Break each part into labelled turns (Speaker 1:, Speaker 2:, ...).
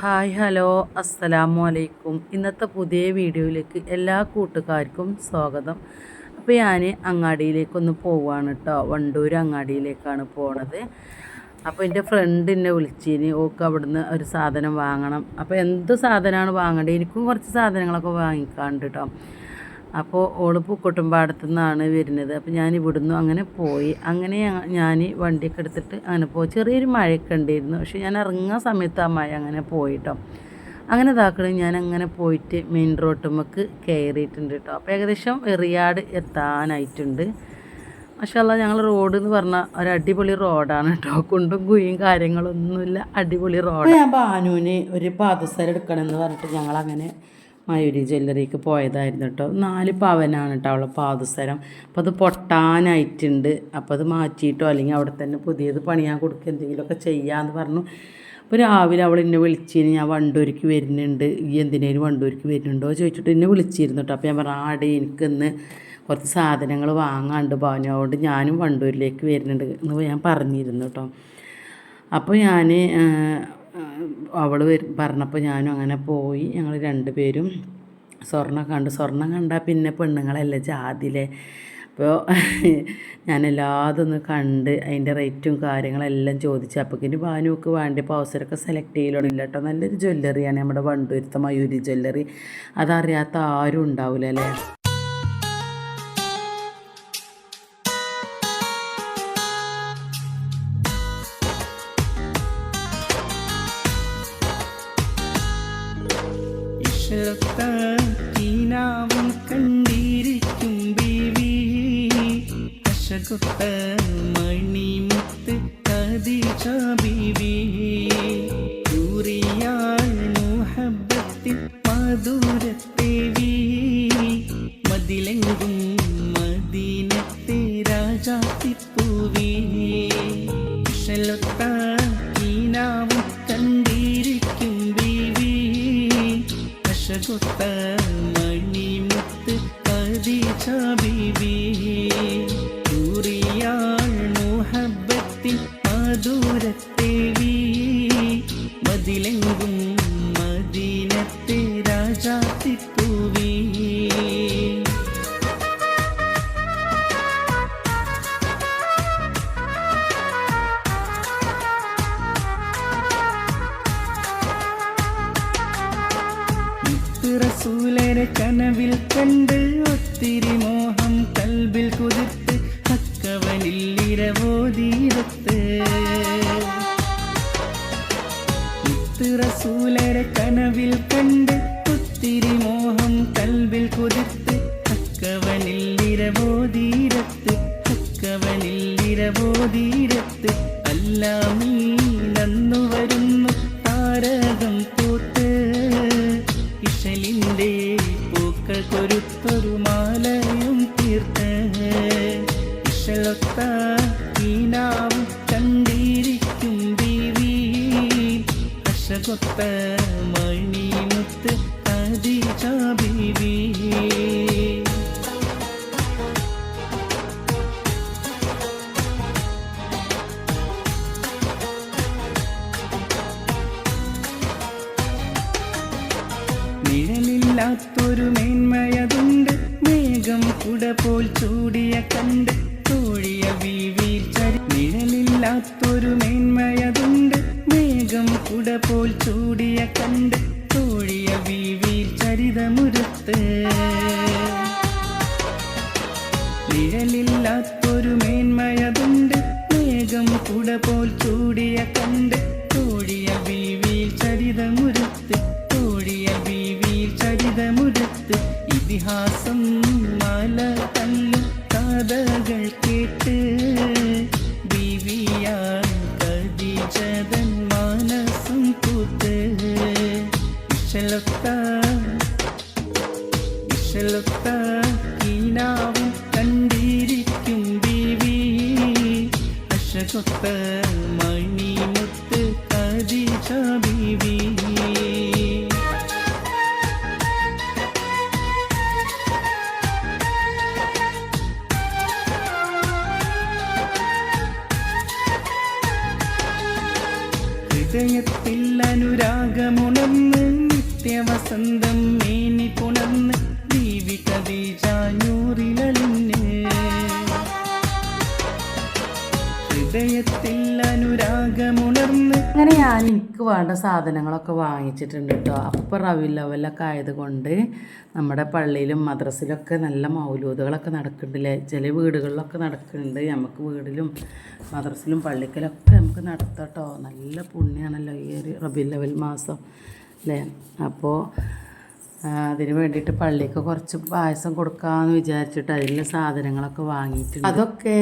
Speaker 1: Hi hello അസ്സലാമു അലൈക്കും. ഇന്നത്തെ പുതിയ വീഡിയോയിലേക്ക് എല്ലാ കൂട്ടുകാർക്കും സ്വാഗതം. അപ്പോൾ ഞാൻ അങ്ങാടിയിലേക്കൊന്ന് പോവുകയാണ് കേട്ടോ വണ്ടൂർ അങ്ങാടിയിലേക്കാണ് പോണത്. അപ്പോൾ എന്റെ ഫ്രണ്ട് എന്നെ വിളിച്ചിന്. ഓക്ക് അവിടുന്ന് ഒരു സാധനം വാങ്ങണം. അപ്പോൾ എന്ത് സാധനമാണ് വാങ്ങേണ്ടത് എനിക്കും കുറച്ച് സാധനങ്ങളൊക്കെ വാങ്ങിക്കാണ്ട് കേട്ടോ അപ്പോൾ ഓൾ പൂക്കോട്ടുംപാടത്തു നിന്നാണ് വരുന്നത്. അപ്പോൾ ഞാൻ ഇവിടുന്ന് അങ്ങനെ പോയി. അങ്ങനെ ഞാൻ വണ്ടിയൊക്കെ എടുത്തിട്ട് അങ്ങനെ പോയി. ചെറിയൊരു മഴയൊക്കെ ഉണ്ടായിരുന്നു. പക്ഷേ ഞാൻ ഇറങ്ങുന്ന സമയത്ത് ആ മഴ അങ്ങനെ പോയിട്ടോ. അങ്ങനെ ഇതാക്കണേ ഞാൻ അങ്ങനെ പോയിട്ട് മെയിൻ റോട്ടുമ്മക്ക് കയറിയിട്ടുണ്ട് കേട്ടോ അപ്പോൾ ഏകദേശം എറിയാട് എത്താനായിട്ടുണ്ട്. മഷാല്ല ഞങ്ങൾ റോഡ് എന്ന് പറഞ്ഞാൽ ഒരു അടിപൊളി റോഡാണ് കേട്ടോ കുണ്ടും കുഴിയും കാര്യങ്ങളൊന്നുമില്ല. അടിപൊളി റോഡ്. ഞാൻ ബാനുവിന് ഒരു പാദസരം എടുക്കണമെന്ന് പറഞ്ഞിട്ട് ഞങ്ങളങ്ങനെ മയൂരി ജ്വല്ലറിക്ക് പോയതായിരുന്നു കേട്ടോ. നാല് പവനാണ് കേട്ടോ അവളെ പാദസരം. അപ്പോൾ അത് പൊട്ടാനായിട്ടുണ്ട്. അപ്പോൾ അത് മാറ്റിയിട്ടോ അല്ലെങ്കിൽ അവിടെ തന്നെ പുതിയത് പണിയാൻ കൊടുക്കുക എന്തെങ്കിലുമൊക്കെ ചെയ്യാമെന്ന് പറഞ്ഞു. അപ്പോൾ രാവിലെ അവൾ എന്നെ വിളിച്ചിരുന്നു ഞാൻ വണ്ടൂരിക്ക് വരുന്നുണ്ട്. ഈ എന്തിനേലും വണ്ടൂരിക്ക് വരുന്നുണ്ടോ? ചോദിച്ചിട്ട് എന്നെ വിളിച്ചിരുന്നു കേട്ടോ. അപ്പോൾ ഞാൻ പറഞ്ഞു ആടെ എനിക്കിന്ന് കുറച്ച് സാധനങ്ങൾ വാങ്ങാണ്ട് ഭാനു അതുകൊണ്ട് ഞാനും വണ്ടൂരിലേക്ക് വരുന്നുണ്ട്. എന്ന് ഞാൻ പറഞ്ഞിരുന്നു കേട്ടോ. അപ്പോൾ ഞാൻ അവൾ പറഞ്ഞപ്പോൾ ഞാനും അങ്ങനെ പോയി. ഞങ്ങൾ രണ്ടുപേരും സ്വർണം കണ്ടു സ്വർണം കണ്ടാൽ പിന്നെ പെണ്ണുങ്ങളല്ലേ ജാതിയിലെ അപ്പോൾ ഞാൻ എല്ലാതൊന്ന് കണ്ട് അതിന്റെ റേറ്റും കാര്യങ്ങളെല്ലാം ചോദിച്ചു. അപ്പോഴേക്കിന് ഭാനുവൊക്കെ വേണ്ടിയപ്പോൾ അവസരമൊക്കെ സെലക്ട് ചെയ്യലോണില്ല കേട്ടോ നല്ലൊരു ജ്വല്ലറിയാണ് നമ്മുടെ വണ്ടൂരത്തെ മയൂരി ജ്വല്ലറി അതറിയാത്ത ആരും ഉണ്ടാവില്ല അല്ലേ
Speaker 2: ഇഷത്താക്കിനാവും കണ്ടിരിക്കും ബീവി അശകൊത്ത മണിമുത്ത് കദിജ ബീവി ൂറിയാൾ മുഹബത്തിൽ മധുരത്തേവി അശകൊത്ത മണിമുത്ത് കദിജ ബീവി ൂറിയാൾ മുഹബത്തിൽ മധുരത്തേവി കണ്ട് ഒത്തിരി മോഹം കൽബിൽ കുതിർത്ത് ഹക്കവനിൽ ഇരവോതീരത്ത് റസൂലരെ കനവിൽ കണ്ട് ഒത്തിരി മോഹം കൽബിൽ കുതിർത്ത് ഹക്കവനിൽ ഇരവോതീരത്ത് ഹക്കവനിൽ ഇരവോതീരത്ത് അല്ലാമീ നന്നു വരുന്നു താരകം പൂത്ത്. ഇഷലിന്റെ പൂക്കൾ കൊരുത്തൊരു മാലയും തീർത്ത്. ഇഷലൊത്ത ഈനാവും കണ്ടിരിക്കും ദേവി അശകൊത്ത മണിമുത്ത് ബീവി. നിഴലില്ലാത്തൊരു മേന്മയതുണ്ട് കണ്ട് തോഴിയ വീവിൽ ചരി. നിഴലില്ലാത്തൊരു മേന്മയതുണ്ട്. മേഘം കുട പോൽ ചൂടിയ കണ്ട് തോഴിയ വീവിൽ ചരിതമുരുത്ത്. നിഴലില്ലാത്തൊരു മേന്മയതുണ്ട്. മേഘം കുട പോൽ പഞ്ചതൊട്ട് മണിമുത്ത് കരീജ ബീവി ഹൃദയത്തിൽ അനുരാഗമുണർന്ന് നിത്യവസന്തം മേനി പുണർന്ന് ദീവികതീജ നൂറിലലിഞ്ഞ് ഹൃദയത്തിൽ അനുരാഗമുണർന്ന്
Speaker 1: അങ്ങനെ ഞാൻ എനിക്ക് വേണ്ട സാധനങ്ങളൊക്കെ വാങ്ങിച്ചിട്ടുണ്ട് കേട്ടോ. അപ്പം റവി ലെവലൊക്കെ ആയതുകൊണ്ട് നമ്മുടെ പള്ളിയിലും മദ്രസിലൊക്കെ നല്ല മൗലൂദുകളൊക്കെ നടക്കുന്നുണ്ടല്ലേ? ചില വീടുകളിലൊക്കെ നടക്കുന്നുണ്ട്. നമുക്ക് വീടിലും മദ്രസിലും പള്ളിക്കലൊക്കെ നമുക്ക് നടത്താം കേട്ടോ. നല്ല പുണ്യമാണല്ലോ ഈ ഒരു റബി ലെവൽ മാസം അല്ലേ? അപ്പോൾ അതിന് വേണ്ടിയിട്ട് പള്ളിക്ക് കുറച്ച് പായസം കൊടുക്കാമെന്ന് വിചാരിച്ചിട്ട് അതിലുള്ള സാധനങ്ങളൊക്കെ വാങ്ങിയിട്ടുണ്ട്. അതൊക്കെ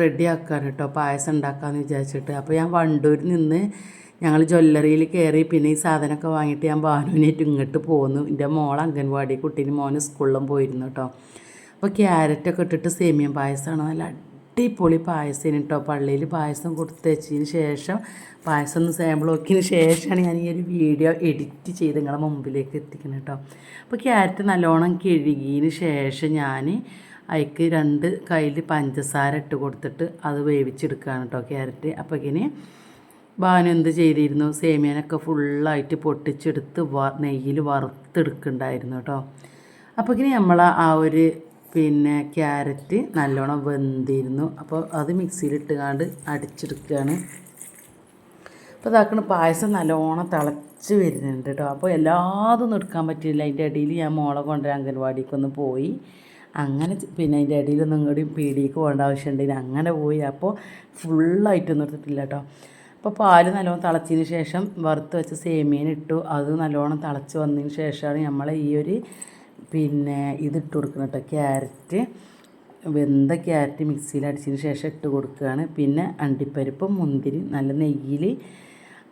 Speaker 1: റെഡി ആക്കാൻ കേട്ടോ പായസം ഉണ്ടാക്കാമെന്ന് വിചാരിച്ചിട്ട്. അപ്പോൾ ഞാൻ വണ്ടൂരിൽ നിന്ന് ഞങ്ങൾ ജ്വല്ലറിയിൽ കയറി പിന്നെ ഈ സാധനമൊക്കെ വാങ്ങിയിട്ട് ഞാൻ ഭാനുവിനായിട്ട് ഇങ്ങോട്ട് പോന്നു. എന്റെ മോൾ അംഗൻവാടി കുട്ടീന് മോന് സ്കൂളിലും പോയിരുന്നു കേട്ടോ അപ്പോൾ ക്യാരറ്റൊക്കെ ഇട്ടിട്ട് സേമിയം പായസമാണ്. നല്ല അടിപൊളി പായസം കേട്ടോ പള്ളിയിൽ പായസം കൊടുത്ത് വെച്ചതിന് ശേഷം പായസം ഒന്ന് സാമ്പിൾ നോക്കിയതിന് ശേഷമാണ് ഞാൻ ഈ ഒരു വീഡിയോ എഡിറ്റ് ചെയ്ത് നിങ്ങളുടെ മുമ്പിലേക്ക് എത്തിക്കുന്നത് കേട്ടോ അപ്പോൾ ക്യാരറ്റ് നല്ലോണം കഴുകിയതിന് ശേഷം ഞാൻ അതിക്ക് രണ്ട് കയ്യിൽ പഞ്ചസാര ഇട്ട് കൊടുത്തിട്ട് അത് വേവിച്ചെടുക്കുകയാണ് കേട്ടോ ക്യാരറ്റ്. അപ്പോൾ ഇങ്ങനെ ഭാനു എന്ത് ചെയ്തിരുന്നു? സേമിയനൊക്കെ ഫുള്ളായിട്ട് പൊട്ടിച്ചെടുത്ത് വ നെയ്യിൽ വറുത്തെടുക്കുന്നുണ്ടായിരുന്നു കേട്ടോ അപ്പോൾ ഇങ്ങനെ നമ്മൾ ആ ഒരു പിന്നെ ക്യാരറ്റ് നല്ലോണം വെന്തിരുന്നു. അപ്പോൾ അത് മിക്സിയിലിട്ടുകാണ്ട് അടിച്ചെടുക്കുകയാണ് അപ്പോൾ ഇതാക്കണ പായസം നല്ലോണം തിളച്ച് വരുന്നുണ്ട് കേട്ടോ അപ്പോൾ എല്ലാതൊന്നും എടുക്കാൻ പറ്റില്ല അതിന്റെ ഇടയിൽ ഞാൻ മോളെ കൊണ്ടുവരാൻ അംഗൻവാടിക്കൊന്ന് പോയി. അങ്ങനെ പിന്നെ അതിന്റെ ഇടയിലൊന്നും ഇങ്ങോട്ടും പീടിയേക്ക് പോകേണ്ട ആവശ്യമുണ്ടെങ്കിൽ അങ്ങനെ പോയി. അപ്പോൾ ഫുള്ളായിട്ടൊന്നും എടുത്തിട്ടില്ല കേട്ടോ. അപ്പോൾ പാൽ നല്ലോണം തിളച്ചതിന് ശേഷം വറുത്ത് വെച്ച സേമിയൻ ഇട്ടു. അത് നല്ലോണം തിളച്ച് വന്നതിന് ശേഷമാണ് നമ്മൾ ഈ ഒരു പിന്നെ ഇതിട്ട് കൊടുക്കണം കേട്ടോ. ക്യാരറ്റ് വെന്ത ക്യാരറ്റ് മിക്സിയിൽ അടിച്ചതിന് ശേഷം ഇട്ട് കൊടുക്കുകയാണ്. പിന്നെ അണ്ടിപ്പരിപ്പ് മുന്തിരി നല്ല നെയ്യിൽ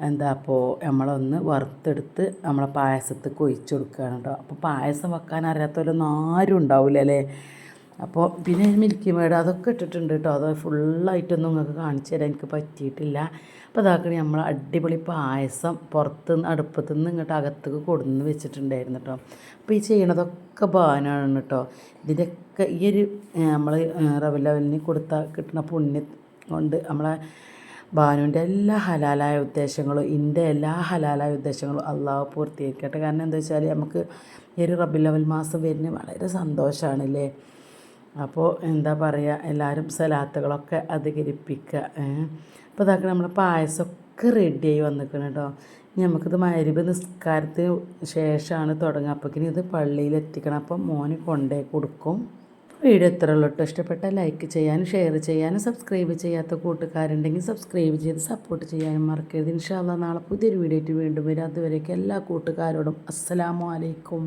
Speaker 1: എന്താ അപ്പോൾ നമ്മളൊന്ന് വറുത്തെടുത്ത് നമ്മളെ പായസത്തിൽ ഒഴിച്ച് കൊടുക്കുകയാണ് കേട്ടോ. അപ്പോൾ പായസം വെക്കാൻ അറിയാത്തവരൊന്നും ആരും ഉണ്ടാവില്ല അല്ലേ? അപ്പോൾ പിന്നെ മിൽക്കി മേഡ് അതൊക്കെ ഇട്ടിട്ടുണ്ട് കേട്ടോ. അത് ഫുള്ളായിട്ടൊന്നും നിങ്ങൾക്ക് കാണിച്ചു തരാൻ എനിക്ക് പറ്റിയിട്ടില്ല. അപ്പോൾ അതാക്കണി നമ്മൾ അടിപൊളി പായസം പുറത്ത് നിന്ന് അടുപ്പത്തു നിന്ന് ഇങ്ങോട്ട് അകത്തേക്ക് കൊടുന്ന് വെച്ചിട്ടുണ്ടായിരുന്നു കേട്ടോ. അപ്പോൾ ഈ ചെയ്യണതൊക്കെ ബാനാണ് കേട്ടോ. ഇതിന്റെയൊക്കെ ഈ ഒരു നമ്മൾ റവ ലെവലിന് കൊടുത്താൽ കിട്ടുന്ന പുണ്യം കൊണ്ട് നമ്മളെ ഭാനുവിന്റെ എല്ലാ ഹലാലായ ഉദ്ദേശങ്ങളും എന്റെ എല്ലാ ഹലാലായ ഉദ്ദേശങ്ങളും അള്ളാഹു പൂർത്തീകരിക്കട്ടെ. കാരണം എന്താ വെച്ചാൽ നമുക്ക് ഈ ഒരു റബി ലെവൽ മാസം വരുന്നത് വളരെ സന്തോഷമാണല്ലേ അപ്പോൾ എന്താ പറയുക എല്ലാവരും സലാത്തുകളൊക്കെ അധികരിപ്പിക്കുക അപ്പോൾ ഇതാക്കി നമ്മൾ പായസമൊക്കെ റെഡിയായി വന്നിരിക്കണം കേട്ടോ. ഇനി നമുക്കിത് മരുവ് നിസ്കാരത്തിന് ശേഷമാണ് തുടങ്ങുക. അപ്പോഴേക്കിനും ഇത് പള്ളിയിൽ എത്തിക്കണം അപ്പം മോന് കൊണ്ടേ കൊടുക്കും. വീഡിയോ ഇത്ര കേട്ടോ. ഇഷ്ടപ്പെട്ടാൽ ലൈക്ക് ചെയ്യാനും ഷെയർ ചെയ്യാനും സബ്സ്ക്രൈബ് ചെയ്യാത്ത കൂട്ടുകാരുണ്ടെങ്കിൽ സബ്സ്ക്രൈബ് ചെയ്ത് സപ്പോർട്ട് ചെയ്യാനും മറക്കരുത്. ഇൻഷാല്ല നാളെ പുതിയൊരു വീഡിയോ വീണ്ടും വരാം. അതുവരേക്കും എല്ലാ കൂട്ടുകാരോടും അസ്സലാമു അലൈക്കും.